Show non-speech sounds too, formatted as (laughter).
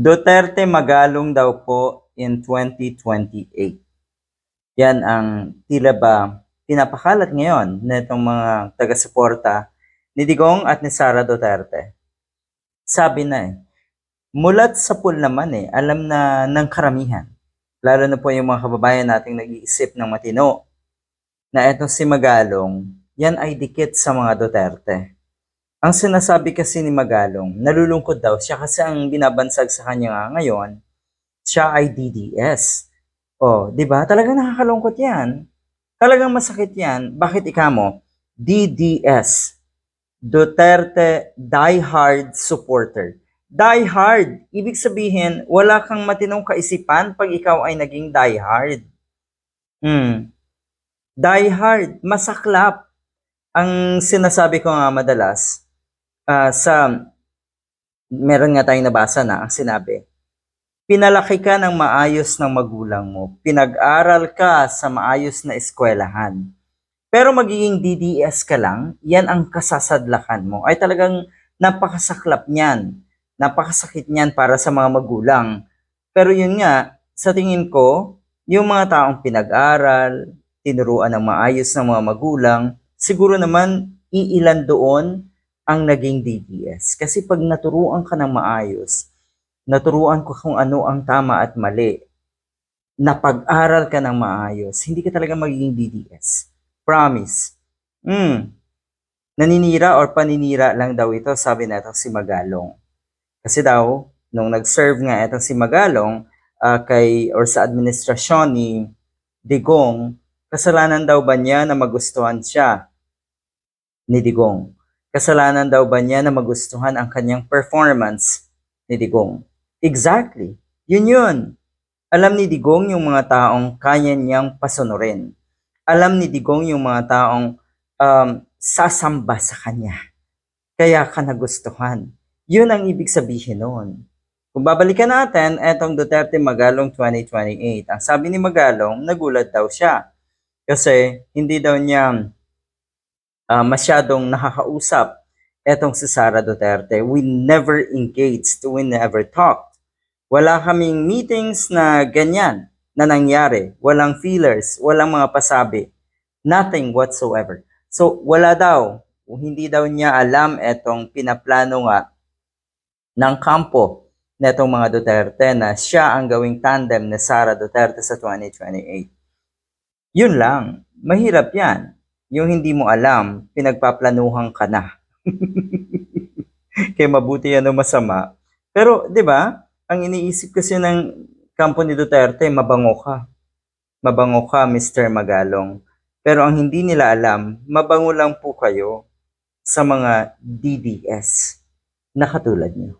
Duterte magalong daw po in 2028. Yan ang tila ba pinapakalat ngayon nitong mga taga-suporta ni Digong at ni Sara Duterte. Sabi na eh, mulat sa pool naman eh, alam na ng karamihan. Lalo na po yung mga kababayan nating nag-iisip ng matino na eto si Magalong, yan ay dikit sa mga Duterte. Ang sinasabi kasi ni Magalong, nalulungkot daw siya kasi ang binabansag sa kanya nga ngayon, siya ay DDS. Oh, 'di ba? Talagang nakakalungkot 'yan. Talagang masakit 'yan. Bakit ikamo? DDS. Duterte diehard supporter. Diehard, ibig sabihin, wala kang matinong kaisipan pag ikaw ay naging diehard. Hmm. Diehard, masaklap. Ang sinasabi ko nga madalas, ah, sa, meron nga tayong nabasa na, ang sinabi, pinalaki ka ng maayos ng magulang mo, pinag-aral ka sa maayos na eskwelahan, pero magiging DDS ka lang, yan ang kasasadlakan mo. Ay talagang napakasaklap niyan. Napakasakit niyan para sa mga magulang. Pero yun nga, sa tingin ko, yung mga taong pinag-aral, tinuruan ng maayos ng mga magulang, siguro naman iilan doon ang naging DDS. Kasi pag naturuan ka ng maayos, naturuan ko kung ano ang tama at mali, napag-aral ka ng maayos, hindi ka talaga magiging DDS. Promise. Hmm. Naninira or paninira lang daw ito, sabi na itong si Magalong. Kasi daw, nung nag-serve nga itong si Magalong ah, kay or sa administrasyon ni Digong, kasalanan daw ba niya na magustuhan siya ni Digong? Kasalanan daw ba niya na magustuhan ang kanyang performance ni Digong? Exactly. Yun yun. Alam ni Digong yung mga taong kaya niyang pasunurin. Alam ni Digong yung mga taong um, sasamba sa kanya. Kaya ka nagustuhan. Yun ang ibig sabihin noon. Kung babalikan natin, etong Duterte Magalong 2028. Ang sabi ni Magalong, nagulat daw siya. Kasi hindi daw niya ah, masyadong nakakausap etong si Sara Duterte. We never engaged, we never talked. Wala kaming meetings na ganyan na nangyari. Walang feelers, walang mga pasabi. Nothing whatsoever. So, wala daw. Hindi daw niya alam etong pinaplano nga ng kampo netong mga Duterte na siya ang gawing tandem ni Sara Duterte sa 2028. Yun lang. Mahirap yan. Yung hindi mo alam, pinagpaplanuhan ka na. (laughs) Kaya mabuti yan o masama. Pero, di ba, ang iniisip kasi ng kampo ni Duterte, mabango ka. Mabango ka, Mr. Magalong. Pero ang hindi nila alam, mabango lang po kayo sa mga DDS na katulad niyo.